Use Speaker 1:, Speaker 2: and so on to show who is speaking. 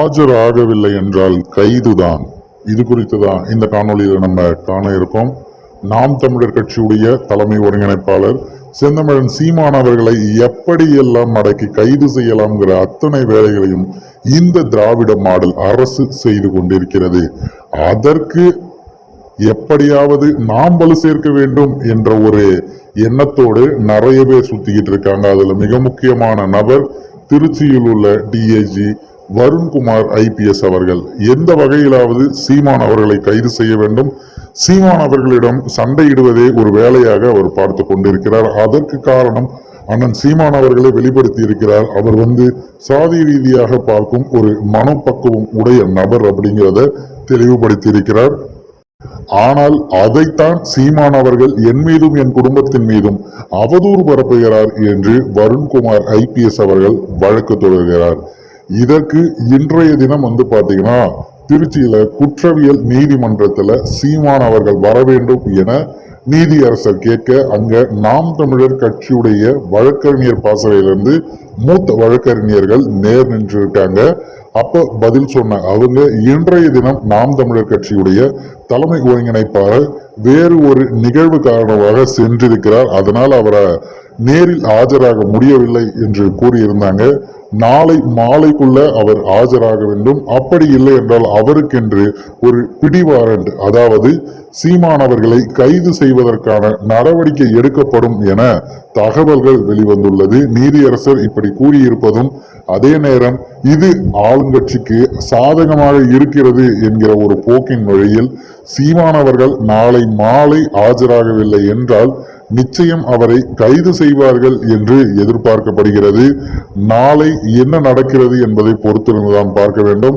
Speaker 1: ஆஜராகவில்லை என்றால் கைதுதான் இது குறித்து தான் இந்த காணொலியில் நம்ம காண இருக்கோம் நாம் தமிழர் கட்சியுடைய தலைமை ஒருங்கிணைப்பாளர் செந்தமிழன் சீமான் அவர்களை எப்படியெல்லாம் அடக்கி கைது செய்யலாம்ங்கிற அத்தனை வேலைகளையும் இந்த திராவிட மாடல் அரசு செய்து கொண்டிருக்கிறது அதற்கு எப்படியாவது நாம் வலு சேர்க்க வேண்டும் என்ற ஒரு எண்ணத்தோடு நிறைய பேர் சுத்திக்கிட்டு இருக்காங்க அதுல மிக முக்கியமான நபர் திருச்சியில் உள்ள டிஏஜி வருண்குமார் ஐபிஎஸ் அவர்கள் எந்த வகையிலாவது சீமான் அவர்களை கைது செய்ய வேண்டும் சீமான் அவர்களிடம் சண்டையிடுவதே ஒரு வேலையாக அவர் பார்த்து கொண்டிருக்கிறார் அதற்கு காரணம் அண்ணன் சீமான் அவர்களை வெளிப்படுத்தி இருக்கிறார் அவர் வந்து சாதி ரீதியாக பார்க்கும் ஒரு மனப்பக்குவம் உடைய நபர் அப்படிங்கிறத தெளிவுபடுத்தி இருக்கிறார் ஆனால் அதைத்தான் சீமான் அவர்கள் என் மீதும் என் குடும்பத்தின் மீதும் அவதூறு பரப்புகிறார் என்று வருண்குமார் ஐபிஎஸ் அவர்கள் வழக்கு தொடர்கிறார் இதற்கு இன்றைய தினம் வந்து பாத்தீங்கன்னா திருச்சியில குற்றவியல் நீதிமன்றத்துல சீமான் அவர்கள் வர வேண்டும் என நீதியரசர் கேட்க அங்க நாம் தமிழர் கட்சியுடைய வழக்கறிஞர் பாசறையிலிருந்து மூத்த வழக்கறிஞர்கள் நேர் நின்றிருக்காங்க அப்ப பதில் சொன்ன அவங்க இன்றைய தினம் நாம் தமிழர் கட்சியுடைய தலைமை ஒருங்கிணைப்பாளர் வேறு ஒரு நிகழ்வு காரணமாக சென்றிருக்கிறார் அதனால் அவரை நேரில் ஆஜராக முடியவில்லை என்று கூறியிருந்தாங்க நாளை மாலைக்குள்ள அவர் ஆஜராக வேண்டும் அப்படி இல்லை என்றால் அவருக்கென்று ஒரு பிடிவாரண்ட் அதாவது சீமானவர்களை கைது செய்வதற்கான நடவடிக்கை எடுக்கப்படும் என தகவல்கள் வெளிவந்துள்ளது நீதியரசர் இப்படி கூறியிருப்பதும் அதே நேரம் இது ஆளுங்கட்சிக்கு சாதகமாக இருக்கிறது என்கிற ஒரு போக்கின் வழியில் சீமானவர்கள் நாளை மாலை ஆஜராகவில்லை என்றால் நிச்சயம் அவரை கைது செய்வார்கள் என்று எதிர்பார்க்கப்படுகிறது நாளை என்ன நடக்கிறது என்பதை பொறுத்திருந்துதான் பார்க்க வேண்டும்